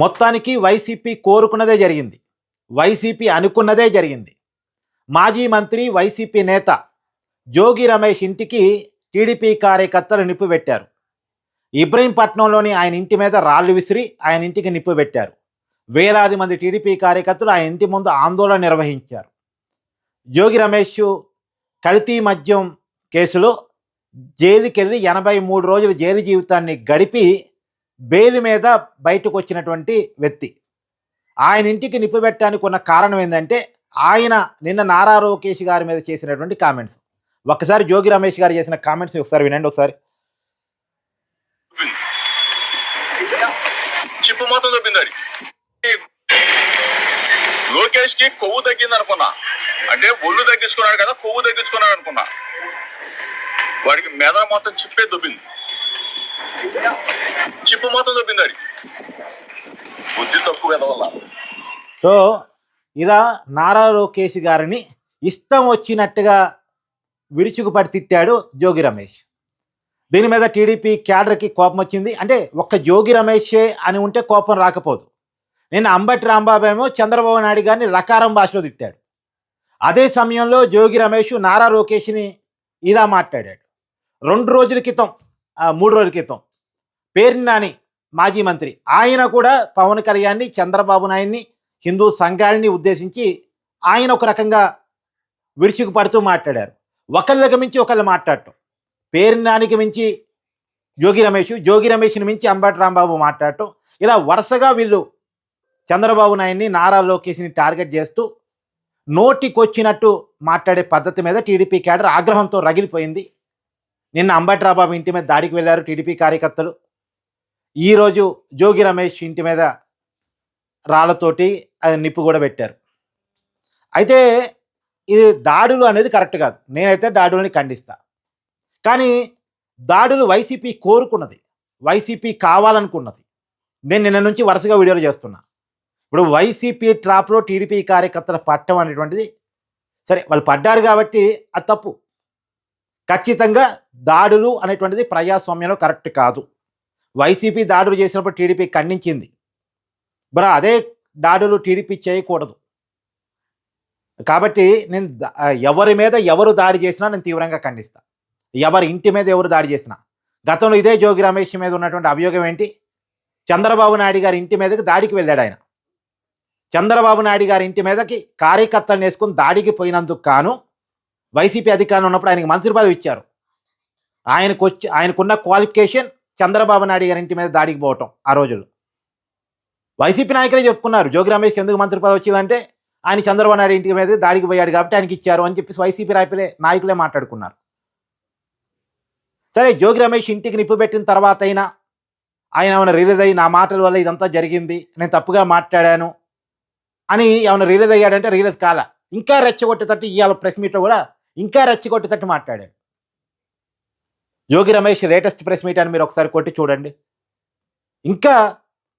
మొత్తానికి వైసీపీ కోరుకున్నదే జరిగింది. వైసీపీ అనుకున్నదే జరిగింది. మాజీ మంత్రి వైసీపీ నేత జోగి రమేష్ ఇంటికి టీడీపీ కార్యకర్తలు నిప్పు పెట్టారు ఇబ్రహీంపట్నంలోని ఆయన ఇంటి మీద రాళ్ళు విసిరి ఆయన ఇంటికి నిప్పు పెట్టారు వేలాది మంది టీడీపీ కార్యకర్తలు ఆయన ఇంటి ముందు ఆందోళన నిర్వహించారు. జోగి రమేష్ కల్తీ మద్యం కేసులో జైలుకెళ్ళి ఎనభై మూడు రోజుల జైలు జీవితాన్ని గడిపి బెయిల్ మీద బయటకు వచ్చినటువంటి వ్యక్తి. ఆయన ఇంటికి నిప్పు పెట్టడానికి ఉన్న కారణం ఏంటంటే ఆయన నిన్న నారా లోకేష్ గారి మీద చేసినటువంటి కామెంట్స్. ఒకసారి జోగి రమేష్ గారు చేసిన కామెంట్స్ ఒకసారి వినండి ఒకసారి. చిప్పు మొత్తం దొబ్బింది అది. లోకేష్కి కొవ్వు తగ్గింది అనుకున్నా. అంటే ఒళ్ళు తగ్గించుకున్నాడు కదా కొవ్వు తగ్గించుకున్నాడు అనుకున్నా. వాడికి మెద మొత్తం చిప్పే దుబ్బింది. చిప్పు మాత్రం దొబ్బింది అది. బుద్ధి తక్కువ వల్ల సో ఇలా నారా లోకేష్ గారిని ఇష్టం వచ్చినట్టుగా విరుచుకుపడి తిట్టాడు జోగి రమేష్. దీని మీద టీడీపీ క్యాడర్కి కోపం వచ్చింది. అంటే ఒక్క జోగి రమేషే అని ఉంటే కోపం రాకపోదు. నిన్న అంబటి రాంబాబు ఏమో చంద్రబాబు నాయుడు గారిని రకారం భాషలో తిట్టాడు. అదే సమయంలో జోగి రమేష్ నారా లోకేష్ని ఇలా మాట్లాడాడు. రెండు రోజుల క్రితం మూడు రోజుల క్రితం పేరు నాని మాజీ మంత్రి. ఆయన కూడా పవన్ కళ్యాణ్ని చంద్రబాబు నాయుడిని హిందూ సంఘాలని ఉద్దేశించి ఆయన ఒక రకంగా విరుచుకుపడుతూ మాట్లాడారు. ఒకళ్ళకి మించి ఒకళ్ళు మాట్లాడటం. పేరు నానికి మించి జోగి రమేష్ జోగి రమేష్ని మించి అంబటి రాంబాబు మాట్లాడటం. ఇలా వరుసగా వీళ్ళు చంద్రబాబు నాయుడిని నారా లోకేష్ని టార్గెట్ చేస్తూ నోటికొచ్చినట్టు మాట్లాడే పద్ధతి మీద టీడీపీ క్యాడర్ ఆగ్రహంతో రగిలిపోయింది. నిన్న అంబటి రాంబాబు ఇంటి మీద దాడికి వెళ్ళారు టీడీపీ కార్యకర్తలు. ఈరోజు జోగి రమేష్ ఇంటి మీద రాళ్ళతోటి అది నిప్పు కూడా పెట్టారు. అయితే ఇది దాడులు అనేది కరెక్ట్ కాదు. నేనైతే దాడులని ఖండిస్తా. కానీ దాడులు వైసీపీ కోరుకున్నది. వైసీపీ కావాలనుకున్నది. నేను నిన్న నుంచి వరుసగా వీడియోలు చేస్తున్నా. ఇప్పుడు వైసీపీ ట్రాప్లో టీడీపీ కార్యకర్తల పట్టం అనేటువంటిది సరే వాళ్ళు పడ్డారు కాబట్టి అది తప్పు. ఖచ్చితంగా దాడులు అనేటువంటిది ప్రజాస్వామ్యంలో కరెక్ట్ కాదు. వైసీపీ దాడులు చేసినప్పుడు టీడీపీ ఖండించింది. మరి అదే దాడులు టీడీపీ చేయకూడదు. కాబట్టి నేను ఎవరి మీద ఎవరు దాడి చేసినా నేను తీవ్రంగా ఖండిస్తా. ఎవరి ఇంటి మీద ఎవరు దాడి చేసినా. గతంలో ఇదే జోగి రమేష్ మీద ఉన్నటువంటి అభియోగం ఏంటి? చంద్రబాబు నాయుడు గారి ఇంటి మీదకి దాడికి వెళ్ళాడు ఆయన. చంద్రబాబు నాయుడు గారి ఇంటి మీదకి కార్యకర్తలను వేసుకుని దాడికి పోయినందుకు కాను వైసీపీ అధికారులు ఉన్నప్పుడు ఆయనకి మంత్రి పదవి ఇచ్చారు. ఆయనకు వచ్చి ఆయనకున్న క్వాలిఫికేషన్ చంద్రబాబు నాయుడు గారి ఇంటి మీద దాడికి పోవటం ఆ రోజుల్లో. వైసీపీ నాయకులే చెప్పుకున్నారు జోగి రమేష్ ఎందుకు మంత్రి పదవి వచ్చిందంటే ఆయన చంద్రబాబు నాయుడు ఇంటి మీద దాడికి పోయాడు కాబట్టి ఆయనకి ఇచ్చారు అని చెప్పేసి వైసీపీ నాయకులే నాయకులే మాట్లాడుకున్నారు. సరే జోగి రమేష్ ఇంటికి నిప్పు పెట్టిన తర్వాత అయినా ఆయన ఏమైనా రిలీజ్ అయ్యి నా మాటల వల్ల ఇదంతా జరిగింది నేను తప్పుగా మాట్లాడాను అని ఏమైనా రిలీజ్ అయ్యాడంటే రిలీజ్ కాల. ఇంకా రెచ్చగొట్టేటట్టు ఇవాళ ప్రెస్ మీట్లో కూడా ఇంకా రెచ్చగొట్టేటట్టు మాట్లాడాడు. Yogi Ramesh latest press meet అని మీరు ఒకసారి కొట్టి చూడండి. ఇంకా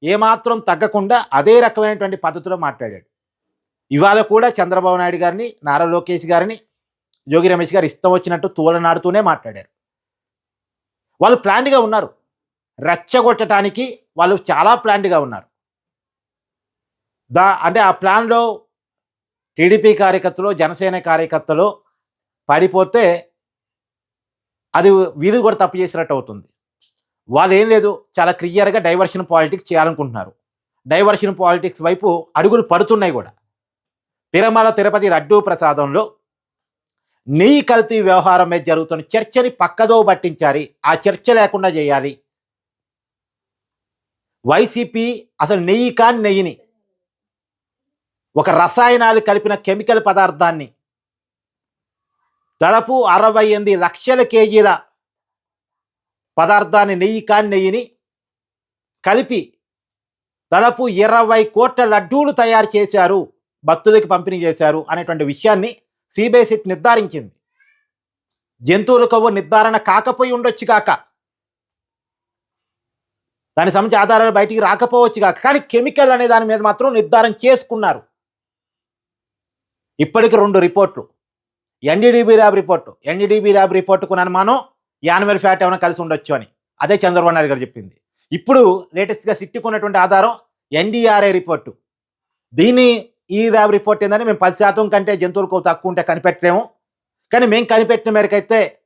ఏమాత్రం తగ్గకుండా అదే రకమైనటువంటి పద్ధతిలో మాట్లాడాడు. ఇవాళ కూడా చంద్రబాబు నాయుడు గారిని నారా లోకేష్ గారిని యోగి రమేష్ గారు ఇష్టం వచ్చినట్టు తూలనాడుతూనే మాట్లాడారు. వాళ్ళు ప్లాన్డ్గా ఉన్నారు. రెచ్చగొట్టడానికి వాళ్ళు చాలా ప్లాన్డ్గా ఉన్నారు. దా అంటే ఆ ప్లాన్లో టీడీపీ కార్యకర్తలు జనసేన కార్యకర్తలు పడిపోతే అది వీళ్ళు కూడా తప్పు చేసినట్టు అవుతుంది. వాళ్ళు ఏం లేదు చాలా క్లియర్గా డైవర్షన్ పాలిటిక్స్ చేయాలనుకుంటున్నారు. డైవర్షన్ పాలిటిక్స్ వైపు అడుగులు పడుతున్నాయి కూడా. తిరుమల తిరుపతి రడ్డు ప్రసాదంలో నెయ్యి కల్తీ వ్యవహారం మీద జరుగుతున్న చర్చని పక్కదో పట్టించాలి ఆ చర్చ లేకుండా చేయాలి. వైసీపీ అసలు నెయ్యి కాని నెయ్యిని ఒక రసాయనాలు కలిపిన కెమికల్ పదార్థాన్ని దాదాపు అరవై ఎనిమిది లక్షల కేజీల పదార్థాన్ని నెయ్యి కాని నెయ్యిని కలిపి దాదాపు ఇరవై కోట్ల లడ్డూలు తయారు చేశారు భక్తులకి పంపిణీ చేశారు అనేటువంటి విషయాన్ని సిబిఐ సిట్ నిర్ధారించింది. జంతువుల కొవ్వు నిర్ధారణ కాకపోయి ఉండొచ్చు కాక దానికి సంబంధించి ఆధారాలు బయటికి రాకపోవచ్చు కాక కానీ కెమికల్ అనే దాని మీద మాత్రం నిర్ధారణ చేసుకున్నారు. ఇప్పటికి రెండు రిపోర్ట్లు. NDDB lab report NDDB lab రిపోర్టుకు అనుమానం యానిమల్ ఫ్యాట్ ఏమైనా కలిసి ఉండొచ్చు అని. అదే చంద్రబాబు నాయుడు గారు చెప్పింది. ఇప్పుడు లేటెస్ట్గా సిట్టుకున్నటువంటి ఆధారం ఎన్డీఆర్ఐ రిపోర్టు దీని ఈ ర్యాబ్ రిపోర్ట్ ఏంటంటే మేము పది శాతం కంటే జంతువులకు తక్కువ ఉంటే కనిపెట్టలేము. కానీ మేము కనిపెట్టిన మేరకైతే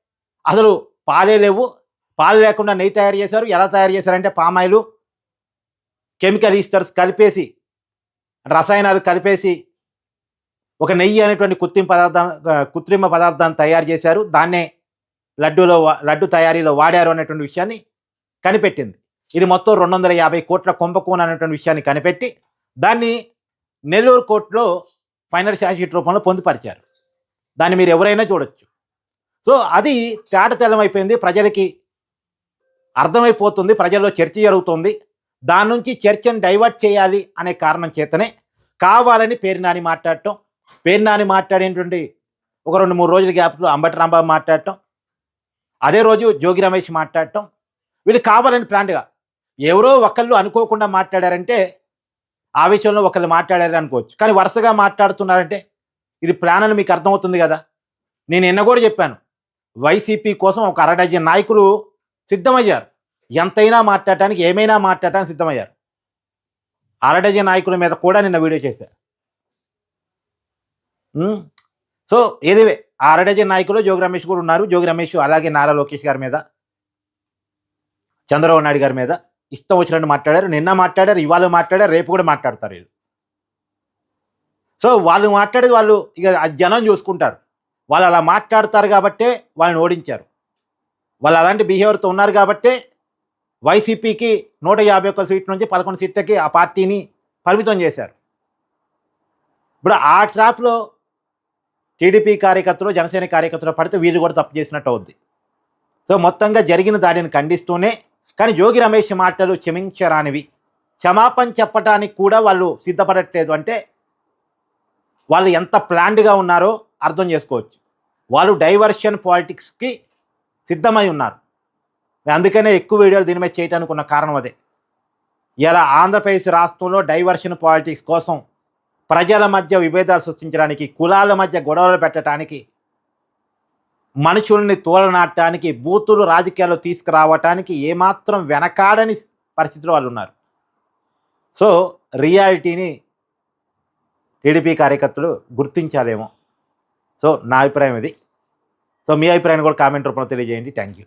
అసలు పాలే లేవు. పాలు లేకుండా నెయ్యి తయారు చేశారు. ఎలా తయారు చేశారంటే పామాయిలు కెమికల్ ఈస్టర్స్ కలిపేసి రసాయనాలు కలిపేసి ఒక నెయ్యి అనేటువంటి కృత్రిమ పదార్థం కృత్రిమ పదార్థాన్ని తయారు చేశారు. దాన్నే లడ్డూలో వా- లడ్డు తయారీలో వాడారు అనేటువంటి విషయాన్ని కనిపెట్టింది. ఇది మొత్తం రెండు వందల యాభై కోట్ల కుంభకోణం అనేటువంటి విషయాన్ని కనిపెట్టి దాన్ని నెల్లూరు కోర్టులో ఫైనల్ షార్ట్షీట్ రూపంలో పొందుపరిచారు. దాన్ని మీరు ఎవరైనా చూడొచ్చు. సో అది తేటతెల్లమైపోయింది ప్రజలకి అర్థమైపోతుంది. ప్రజల్లో చర్చ జరుగుతుంది. దాని నుంచి చర్చను డైవర్ట్ చేయాలి అనే కారణం చేతనే కావాలని పేరు నాని మాట్లాడటం పేరు నాని మాట్లాడేటువంటి ఒక రెండు మూడు రోజుల గ్యాప్లో అంబటి రాంబాబు మాట్లాడటం. అదే రోజు జోగి రమేష్ మాట్లాడటం. వీళ్ళు కావాలని ప్లాంట్గా ఎవరో ఒకళ్ళు అనుకోకుండా మాట్లాడారంటే ఆ విషయంలో ఒకళ్ళు మాట్లాడారు అనుకోవచ్చు. కానీ వరుసగా మాట్లాడుతున్నారంటే ఇది ప్లాన్ అని మీకు అర్థమవుతుంది కదా? నేను నిన్న కూడా చెప్పాను. వైసీపీ కోసం ఒక అరడజన్ నాయకులు సిద్ధమయ్యారు. ఎంతైనా మాట్లాడటానికి ఏమైనా మాట్లాడటానికి సిద్ధమయ్యారు. అరడజన్ నాయకుల మీద కూడా నిన్న వీడియో చేశారు Hmm? సో ఏదేవే ఆ అర నాయకులు జోగి రమేష్ కూడా ఉన్నారు. జోగి రమేష్ అలాగే నారా లోకేష్ గారి మీద చంద్రబాబు నాయుడు గారి మీద ఇష్టం వచ్చినట్టు మాట్లాడారు. నిన్న మాట్లాడారు ఇవాళ మాట్లాడారు రేపు కూడా మాట్లాడతారు వీళ్ళు. సో వాళ్ళు మాట్లాడేది వాళ్ళు ఇక జనం చూసుకుంటారు. వాళ్ళు అలా మాట్లాడతారు కాబట్టే వాళ్ళని ఓడించారు. వాళ్ళు అలాంటి బిహేవియర్తో ఉన్నారు కాబట్టే వైసీపీకి నూట యాభై ఒక్క సీట్ నుంచి పదకొండు సీట్లకి ఆ పార్టీని పరిమితం చేశారు. ఇప్పుడు ఆ ట్రాప్లో టీడీపీ కార్యకర్తలు జనసేన కార్యకర్తలు పడితే వీళ్ళు కూడా తప్పు చేసినట్టు అవుద్ది. సో మొత్తంగా జరిగిన దాడిని ఖండిస్తూనే కానీ జోగి రమేష్ మాటలు క్షమించరానివి. క్షమాపణ చెప్పడానికి కూడా వాళ్ళు సిద్ధపడట్లేదు అంటే వాళ్ళు ఎంత ప్లాన్డ్గా ఉన్నారో అర్థం చేసుకోవచ్చు. వాళ్ళు డైవర్షన్ పాలిటిక్స్కి సిద్ధమై ఉన్నారు. అందుకనే ఎక్కువ వీడియోలు దీని మీద చేయడానికి ఉన్న కారణం అదే. ఇలా ఆంధ్రప్రదేశ్ రాష్ట్రంలో డైవర్షన్ పాలిటిక్స్ కోసం ప్రజల మధ్య విభేదాలు సృష్టించడానికి కులాల మధ్య గొడవలు పెట్టడానికి మనుషుల్ని తోలనాటడానికి బూతులు రాజకీయాల్లో తీసుకురావటానికి ఏమాత్రం వెనకాడని పరిస్థితిలో వాళ్ళు ఉన్నారు. సో రియాలిటీని టీడీపీ కార్యకర్తలు గుర్తించాలేమో సో నా అభిప్రాయం ఇది. సో మీ అభిప్రాయాన్ని కూడా కామెంట్ రూపంలో తెలియజేయండి. Thank you.